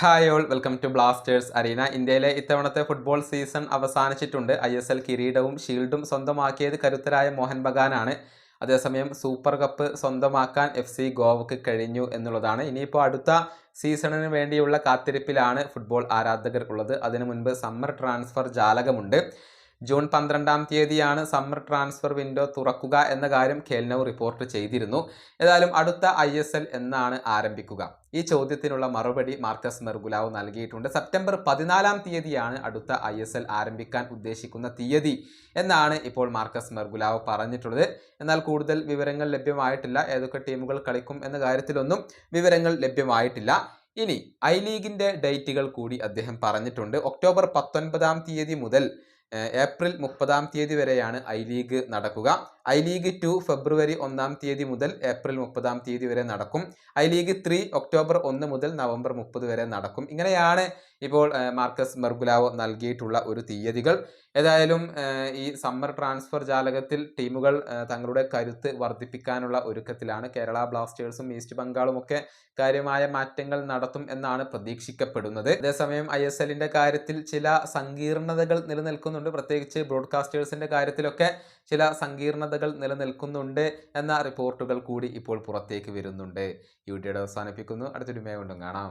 Hi all welcome to Blasters arena ഇന്ത്യയിലെ ഇത്തവണത്തെ football season അവസാനിച്ചിട്ടുണ്ട്. ഐ എസ് എൽ കിരീടവും ഷീൽഡും സ്വന്തമാക്കിയത് കരുത്തരായ മോഹൻ ബഗാനാണ്. അതേസമയം സൂപ്പർ കപ്പ് സ്വന്തമാക്കാൻ എഫ് സി ഗോവക്ക് കഴിഞ്ഞു എന്നുള്ളതാണ്. ഇനിയിപ്പോൾ അടുത്ത സീസണിന് വേണ്ടിയുള്ള കാത്തിരിപ്പിലാണ് ഫുട്ബോൾ ആരാധകർ ഉള്ളത്. അതിനു മുൻപ് സമ്മർ ട്രാൻസ്ഫർ ജാലകമുണ്ട്. ജൂൺ പന്ത്രണ്ടാം തീയതിയാണ് സമ്മർ ട്രാൻസ്ഫർ വിൻഡോ തുറക്കുക എന്ന കാര്യം ഖേൽനവ് റിപ്പോർട്ട് ചെയ്തിരുന്നു. ഏതായാലും അടുത്ത ഐ എന്നാണ് ആരംഭിക്കുക. ഈ ചോദ്യത്തിനുള്ള മറുപടി മാർക്കസ് മെർഗുലാവ് നൽകിയിട്ടുണ്ട്. സെപ്റ്റംബർ പതിനാലാം തീയതിയാണ് അടുത്ത ഐ എസ് എൽ ആരംഭിക്കാൻ ഉദ്ദേശിക്കുന്ന തീയതി എന്നാണ് ഇപ്പോൾ മാർക്കസ് മെർഗുലാവ് പറഞ്ഞിട്ടുള്ളത്. എന്നാൽ കൂടുതൽ വിവരങ്ങൾ ലഭ്യമായിട്ടില്ല. ഏതൊക്കെ ടീമുകൾ കളിക്കും എന്ന കാര്യത്തിലൊന്നും വിവരങ്ങൾ ലഭ്യമായിട്ടില്ല. ഇനി ഐ ലീഗിന്റെ ഡേറ്റുകൾ കൂടി അദ്ദേഹം പറഞ്ഞിട്ടുണ്ട്. ഒക്ടോബർ പത്തൊൻപതാം തീയതി മുതൽ ഏപ്രിൽ മുപ്പതാം തീയതി വരെയാണ് ഐ ലീഗ് നടക്കുക. ഐ ലീഗ് ടു ഫെബ്രുവരി ഒന്നാം തീയതി മുതൽ ഏപ്രിൽ മുപ്പതാം തീയതി വരെ നടക്കും. ഐ ലീഗ് ത്രീ ഒക്ടോബർ ഒന്ന് മുതൽ നവംബർ മുപ്പത് വരെ നടക്കും. ഇങ്ങനെയാണ് ഇപ്പോൾ മാർക്കസ് മെർഗുലാവോ നൽകിയിട്ടുള്ള ഒരു തീയതികൾ. ഏതായാലും ഈ സമ്മർ ട്രാൻസ്ഫർ ജാലകത്തിൽ ടീമുകൾ തങ്ങളുടെ കരുത്ത് വർദ്ധിപ്പിക്കാനുള്ള ഒരുക്കത്തിലാണ്. കേരള ബ്ലാസ്റ്റേഴ്സും ഈസ്റ്റ് ബംഗാളും ഒക്കെ കാര്യമായ മാറ്റങ്ങൾ നടത്തും എന്നാണ് പ്രതീക്ഷിക്കപ്പെടുന്നത്. അതേസമയം ഐ എസ് എല്ലിന്റെ കാര്യത്തിൽ ചില സങ്കീർണതകൾ നിലനിൽക്കുന്നുണ്ട്. പ്രത്യേകിച്ച് ബ്രോഡ്കാസ്റ്റേഴ്സിന്റെ കാര്യത്തിലൊക്കെ ചില സങ്കീർണതകൾ നിലനിൽക്കുന്നുണ്ട് എന്ന റിപ്പോർട്ടുകൾ കൂടി ഇപ്പോൾ പുറത്തേക്ക് വരുന്നുണ്ട്. യു വീഡിയോയുടെ അവസാനിപ്പിക്കുന്നു. അടുത്തൊരു മേ കൊണ്ടും കാണാം.